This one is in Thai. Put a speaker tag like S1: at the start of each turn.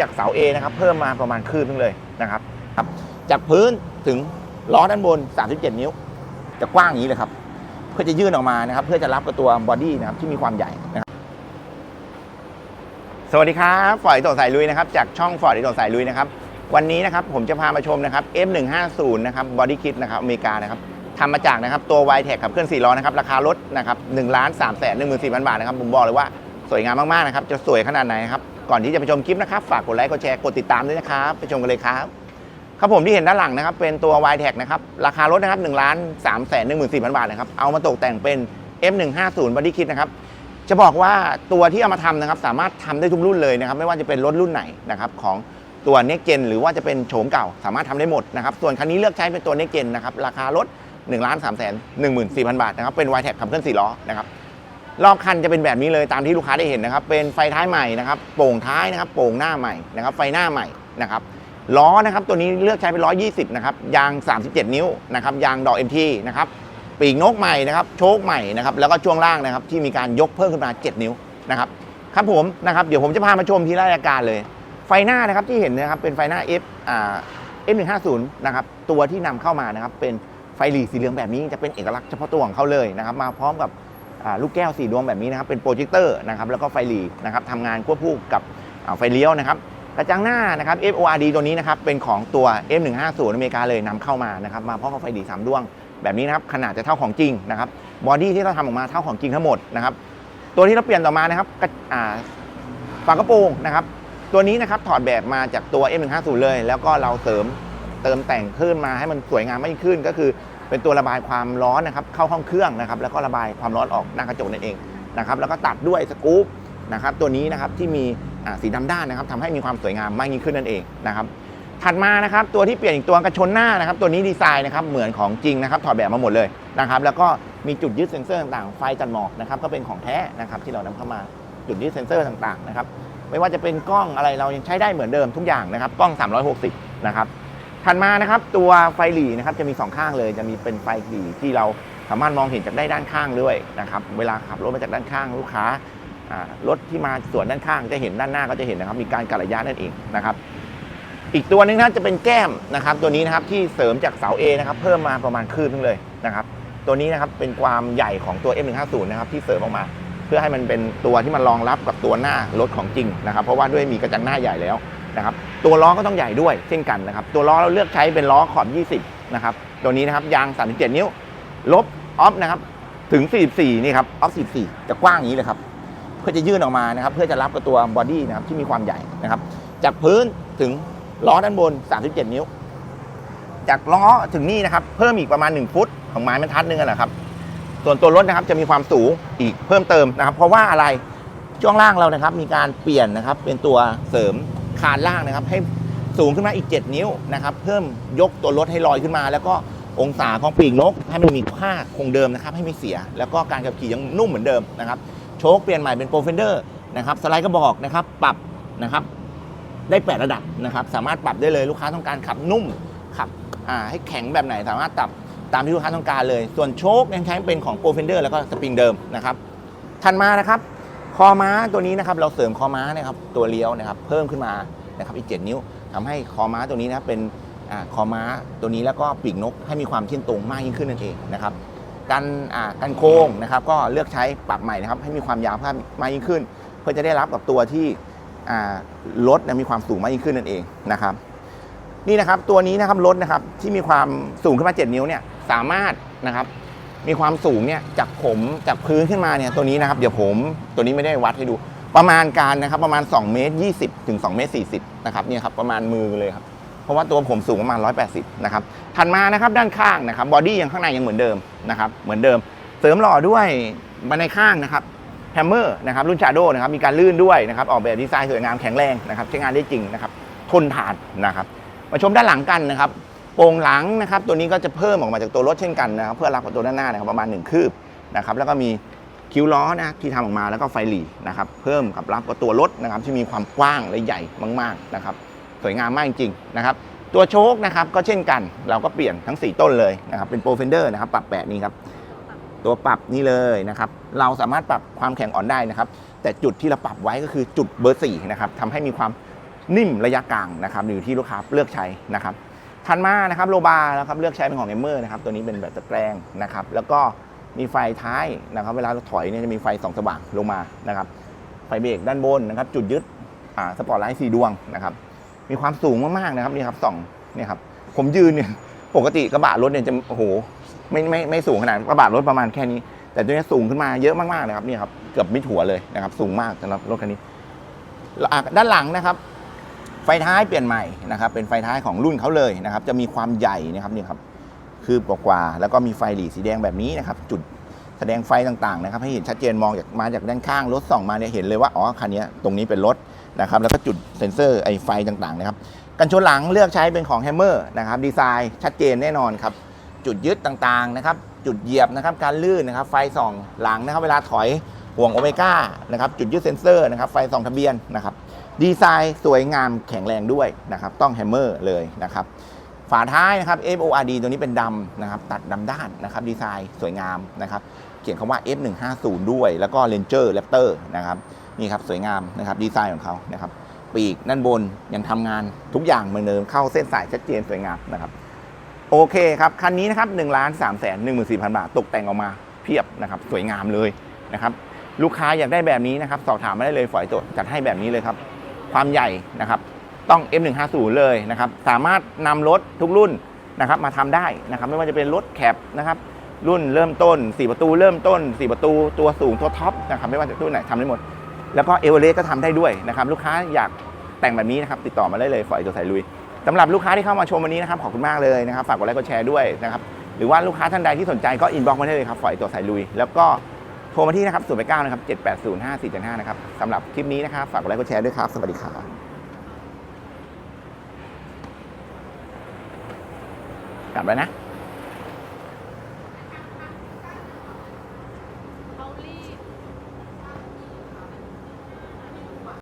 S1: จากเสา A นะครับเพิ่มมาประมาณคืบนึงเลยนะครับครับ จากพื้นถึงล้อด้านบน 37 นิ้ว จะกว้างอย่างนี้เลยครับ เพื่อจะยื่นออกมานะครับ เพื่อจะรับกับตัวบอดี้นะครับที่มีความใหญ่นะครับสวัสดีครับฟอร์ดอิโตสายลุยนะครับจากช่องฟอร์ดอิโตสายลุยนะครับ วันนี้นะครับผมจะพามาชมนะครับ F150 นะครับบอดี้คิดนะครับอเมริกานะครับทำมาจากนะครับตัว y t e c ขับเคลื่อน4ล้อนะครับราคารถนะครับ1ล้าน3แสน1 4 0 0 0 บาทนะครับผมบอกเลยว่าสวยงามมากๆนะครับจะสวยขนาดไหนนะครับ ก่อนที่จะไปชมคลิปนะครับฝากกดไลค์กดแชร์กดติดตามด้วยนะครับไปชมกันเลยครับครับผมที่เห็นด้านหลังนะครับเป็นตัว y t e c นะครับราคารถนะครับ1ล้าน3แสน1 4 0 0 0 บาทนะครับเอามาตกแต่งเป็น F150 Body Kit นะครับจะบอกว่าตัวที่เอามาทำนะครับสามารถทำได้ทุกรุ่นเลยนะครับไม่ว่าจะเป็นรถรุ่นไหนนะครับของตัว Next Gen หรือว่าจะเป็นโฉมเก่าสามารถทำได้หมดนะครับส่วนคันนี้เลือกใช้เป็นตัว Next Gen นะครับราคารถ1ล้าน3แสน1 4 0 0 0 บาทนะครับเป็น y t e c ขับเคลื่อน4ล้อนะครับ รอบคันจะเป็นแบบนี้เลยตามที่ลูกค้าได้เห็นนะครับ เป็นไฟท้ายใหม่นะครับ โป่งท้ายนะครับ โป่งหน้าใหม่นะครับ ไฟหน้าใหม่นะครับล้อนะครับ ตัวนี้เลือกใช้เป็นล้อ20 นะครับ ยาง 37 นิ้วนะครับ ยางดอก MT นะครับ ปีกนกใหม่นะครับ โชคใหม่นะครับ แล้วก็ช่วงล่างนะครับ ที่มีการยกเพิ่มขึ้นมา 7 นิ้วนะครับ ครับผมนะครับ เดี๋ยวผมจะพามาชมทีละรายการเลย ไฟหน้านะครับที่เห็นนะครับ เป็นไฟหน้า F อ่า F150 นะครับ ตัวที่นำเข้ามานะครับ เป็นไฟหลีสีเหลืองแบบนี้จะเป็นเอกลักษณ์เฉพาะตัวของเขาเลยนะครับ มาพร้อมกับ ลูกแก้วสีดวงแบบนี้นะครับเป็นโปรเจคเตอร์นะครับแล้วก็ไฟหลีนะครับทำงานควบคู่กับไฟเลี้ยวนะครับกระจังหน้านะครับ FORD ตัวนี้นะครับเป็นของตัว F150 อเมริกาเลยนำเข้ามานะครับมาพร้อมกับไฟดีสามดวงแบบนี้นะครับขนาดจะเท่าของจริงนะครับบอดี้ที่เราทำออกมาเท่าของจริงทั้งหมดนะครับตัวที่เราเปลี่ยนต่อมานะครับฝากระโปรงนะครับตัวนี้นะครับถอดแบบมาจากตัว F150 เลย แล้วก็เราเสริมเติมแต่งขึ้นมาให้มันสวยงามมากยิ่งขึ้น ก็คือ เป็นตัวระบายความร้อนนะครับเข้าห้องเครื่องนะครับแล้วก็ระบายความร้อนออกหน้ากระจกนั่นเองนะครับแล้วก็ตัดด้วยสกู๊ปนะครับตัวนี้นะครับที่มีสีดำด้านนะครับทำให้มีความสวยงามมากยิ่งขึ้นนั่นเองนะครับถัดมานะครับตัวที่เปลี่ยนอีกตัวกระชนหน้านะครับตัวนี้ดีไซน์นะครับเหมือนของจริงนะครับถอดแบบมาหมดเลยนะครับแล้วก็มีจุดยึดเซ็นเซอร์ต่างๆไฟจัดหมอกนะครับก็เป็นของแท้นะครับที่เรานำเข้ามาจุดยึดเซ็นเซอร์ต่างๆนะครับไม่ว่าจะเป็นกล้องอะไรเรายังใช้ได้เหมือนเดิมทุกอย่างนะครับกล้อง 360 นะครับ ถัดมานะครับตัวไฟหลีนะครับจะมีสองข้างเลย จะมีเป็นไฟหลีที่เราสามารถมองเห็นจากได้ด้านข้างด้วยนะครับเวลาขับรถมาจากด้านข้างลูกค้ารถที่มาส่วนด้านข้างจะเห็นด้านหน้าก็จะเห็นนะครับ มีการกัดระยะนั่นเองนะครับ อีกตัวหนึงนะจะเป็นแก้มนะครับ ตัวนี้นะครับที่เสริมจากเสา A นะครับเพิ่มมาประมาณคืบนึงเลยนะครับ ตัวนี้นะครับเป็นความใหญ่ของตัว M150 นะครับที่เสริมออกมา เพื่อให้มันเป็นตัวที่มันรองรับกับตัวหน้ารถของจริงนะครับ เพราะว่าด้วยมีกระจังหน้าใหญ่แล้ว นะครับตัวล้อก็ต้องใหญ่ด้วยเช่นกันนะครับตัวล้อเราเลือกใช้เป็นล้อขอบ 20 นะครับตัวนี้นะครับยาง 37 นิ้ว ลบออฟนะครับถึง 44 นี่ครับออฟ 44 จะกว้างอย่างนี้เลยครับเพื่อจะยื่นออกมานะครับเพื่อจะรับกับตัวบอดี้นะครับที่มีความใหญ่นะครับจากพื้นถึงล้อด้านบน 37 นิ้ว จากล้อถึงนี่นะครับเพิ่มอีกประมาณ 1 ฟุตของไม้บรรทัดนึงนะครับส่วนตัวรถนะครับจะมีความสูงอีกเพิ่มเติมนะครับ เพราะว่าอะไรช่วงล่างเรานะครับมีการเปลี่ยนนะครับเป็นตัวเสริม คานล่างนะครับ ให้สูงขึ้นมาอีก 7 นิ้วนะครับ เพิ่มยกตัวรถให้ลอยขึ้นมา แล้วก็องศาของปีกนก ให้มันมีค่าคงเดิมนะครับ ให้ไม่เสีย แล้วก็การขับขี่ยังนุ่มเหมือนเดิมนะครับ โชคเปลี่ยนใหม่เป็นโปรเฟนเดอร์นะครับ สไลด์กระบอกนะครับ ปรับนะครับ ได้ 8 ระดับนะครับ สามารถปรับได้เลยลูกค้าต้องการขับนุ่ม ขับให้แข็งแบบไหน สามารถปรับตามที่ลูกค้าต้องการเลย ส่วนโชคยังใช้เป็นของโปรเฟนเดอร์แล้วก็สปริงเดิมนะครับ ถัดมานะครับ อม้าตัวนี้นะครับเราเสริมคอม้านะครับตัวเลี้ยวนะครับเพิ่มขึ้นมานะครับอีก 7 นิ้วทำให้คอม้าตัวนี้นะครับเป็นอคอม้าตัวนี้แล้วก็ปีกนกให้มีความเที่ยงตรงมากยิ่งขึ้นนั่นเองนะครับกันอ่ากันโค้งนะครับก็เลือกใช้ปรับใหม่นะครับให้มีความยาวภาพมากยิ่งขึ้น เพื่อจะได้รับกับตัวที่รถมีความสูงมากยิ่งขึ้นนั่นเองนะครับนี่นะครับตัวนี้นะครับรถนะครับที่มีความสูงขึ้นมา 7 นิ้วเนี่ยสามารถนะครับ มีความสูงเนี่ยจากผมจากพื้นขึ้นมาเนี่ยตัวนี้นะครับเดี๋ยวผมตัวนี้ไม่ได้วัดให้ดู ประมาณการนะครับประมาณ2เมตร20 ถึง2เมตร40นะครับเนี่ยครับประมาณมือเลยครับเพราะว่าตัวผมสูงประมาณ 180นะครับถัดมานะครับด้านข้างนะครับบอดี้ยังข้างในยังเหมือนเดิมนะครับเหมือนเดิม เสริมหล่อด้วยบันข้างนะครับแฮมเมอร์นะครับรุ่นชาโดนะครับมีการลื่นด้วยนะครับออกแบบดีไซน์สวยงามแข็งแรงนะครับใช้งานได้จริงนะครับทนทานนะครับมาชมด้านหลังกันนะครับ โป่งหลังนะครับตัวนี้ก็จะเพิ่มออกมาจากตัวรถเช่นกันนะครับเพื่อรับกับตัวด้านหน้านะครับประมาณ 1 คืบนะครับแล้วก็มีคิ้วล้อนะที่ทำออกมาแล้วก็ไฟหลีนะครับเพิ่มกับรับกับตัวรถนะครับที่มีความกว้างและใหญ่มากๆนะครับสวยงามมากจริงๆนะครับตัวโชคนะครับก็เช่นกันเราก็เปลี่ยนทั้ง 4 ต้นเลยนะครับเป็นโปรเฟนเดอร์นะครับปรับแปะนี้ครับตัวปรับนี่เลยนะครับเราสามารถปรับความแข็งอ่อนได้นะครับ แต่จุดที่เราปรับไว้ก็คือจุดเบอร์4นะครับทำให้มีความนิ่มระยะกลางนะครับอยู่ที่ลูกค้าเลือกใช้นะครับ ถัดมานะครับโลบาร์นะครับเลือกใช้เป็นของเอมเมอร์นะครับตัวนี้เป็นแบบตะแกรงนะครับแล้วก็มีไฟท้ายนะครับ เวลาเราถอยเนี่ยจะมีไฟสองสว่างลงมานะครับไฟเบรกด้านบนนะครับ จุดยึดอ่าสปอร์ตไลท์สีดวงนะครับ มีความสูงมากๆนะครับนี่ครับสองเนี่ยครับผมยืนเนี่ยปกติกระบะรถเนี่ยจะโอ้โหไม่ไม่ไม่สูงขนาดกระบะรถประมาณแค่นี้ แต่ตัวนี้สูงขึ้นมาเยอะมากๆนะครับนี่ครับเกือบมิดหัวเลยนะครับ สูงมากสำหรับรถคันนี้ด้านหลังนะครับ ฟท้ายเปลี่ยนใหม่นะครับเป็นไฟท้ายของรุ่นเขาเลยนะครับจะมีความใหญ่นะครับนี่ครับคืบกว่าๆแล้วก็มีไฟหลีสีแดงแบบนี้นะครับจุดแสดงไฟต่างๆนะครับให้เห็นชัดเจนมองจากมาจากด้านข้างรถส่องมาเนี่ยเห็นเลยว่าอ๋อคันนี้ตรงนี้เป็นรถนะครับแล้วก็จุดเซ็นเซอร์ไอไฟต่างๆนะครับกันชนหลังเลือกใช้เป็นของแฮมเมอร์นะครับดีไซน์ชัดเจนแน่นอนครับจุดยึดต่างๆนะครับจุดเหยียบนะครับการลื่นนะครับไฟส่องหลังนะครับเวลาถอยห่วงโอเมก้านะครับจุดยึดเซ็นเซอร์นะครับไฟส่องทะเบียนนะครับ ดีไซน์สวยงามแข็งแรงด้วยนะครับต้องแฮมเมอร์เลยนะครับฝาท้ายนะครับ FORD ตัวนี้เป็นดำนะครับตัดดำด้านนะครับดีไซน์สวยงามนะครับเขียนคำว่า F150 ด้วย แล้วก็ Ranger Raptor นะครับนี่ครับสวยงามนะครับดีไซน์ของเขานะครับปีกด้านบนยังทำงานทุกอย่างเหมือนเดิมเข้าเส้นสายชัดเจนสวยงามนะครับโอเคครับคันนี้นะครับ1นึ่งล้านสามแสนหนึ่งหมื่นสี่พันบาท ตกแต่งออกมาเพียบนะครับสวยงามเลยนะครับลูกค้าอยากได้แบบนี้นะครับสอบถามมาได้เลยฝอยโตจัดให้แบบนี้เลยครับ ความใหญ่นะครับต้อง M150 เลยนะครับสามารถนำรถทุกรุ่นนะครับมาทำได้นะครับไม่ว่าจะเป็นรถแคปนะครับรุ่นเริ่มต้น 4 ประตูเริ่มต้น 4 ประตูตัวสูงตัวท็อปนะครับไม่ว่าจะรุ่นไหนทำได้หมด แล้วก็เอเวอเรสก็ทำได้ด้วยนะครับลูกค้าอยากแต่งแบบนี้นะครับติดต่อมาได้เลยฝอยตัวสายลุยสำหรับลูกค้าที่เข้ามาชมวันนี้นะครับขอบคุณมากเลยนะครับฝากกดไลค์กดแชร์ด้วยนะครับหรือว่าลูกค้าท่านใดที่สนใจก็อินบ็อกซ์มาได้เลยครับฝอยตัวสายลุย แล้วก็ โทรมาที่นะครับ0 8 9นะครับ780 5475นะครับสำหรับคลิปนี้นะครับ ฝากกดไลค์กดแชร์ด้วยครับ สวัสดีครับกลับแล้วนะ